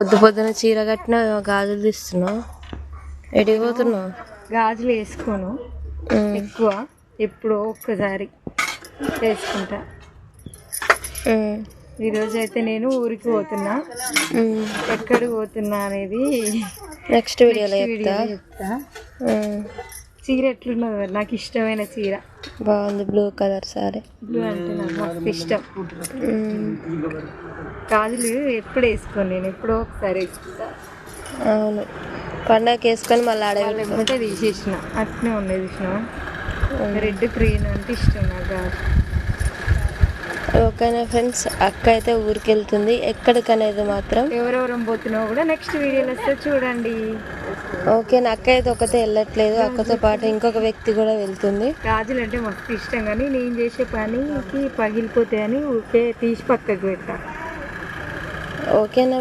పొద్దు పొద్దున చీర కట్టిన గాజులు తీస్తున్నావు ఎడిగిపోతున్నావు గాజులు వేసుకోను. ఎక్కువ. ఎప్పుడో ఒక్కసారి వేసుకుంటా. ఈరోజు అయితే నేను ఊరికి పోతున్నా. ఎక్కడికి పోతున్నా అనేది నెక్స్ట్ వీడియోలో చెప్తా. చీర ఎట్లున్నది మరి నాకు ఇష్టమైన చీర. బాగుంది బ్లూ కలర్ సారీ బ్లూ అంటే నాకు మస్తు ఇష్టం. గాజులు ఎప్పుడు వేసుకోను నేను ఎప్పుడో ఒకసారి వేసుకుంటా. అవును. పండగకి వేసుకొని మళ్ళీ ఆడ వాళ్ళు ఎమ్మటే తీసేసిన అట్నే ఉన్నాయి చూసిన రెడ్ గ్రీన్ అంటే ఇష్టం నాకు గాజు ఓకేనా ఫ్రెండ్స్ అక్క అయితే ఊరికి వెళ్తుంది ఎక్కడికనేది మాత్రం ఎవరెవరం పోతున్నావో కూడా నెక్స్ట్ వీడియోలో వస్తే చూడండి. ఓకే నా అక్క అయితే ఒకతే వెళ్ళట్లేదు. అక్కతో పాటు ఇంకొక వ్యక్తి కూడా వెళ్తుంది. గాజులు అంటే మస్తు ఇష్టం కానీ నేను చేసే పనికి పగిలిపోతాయని ఊరికే తీసి పక్కకు పెట్టా. ఓకేనా?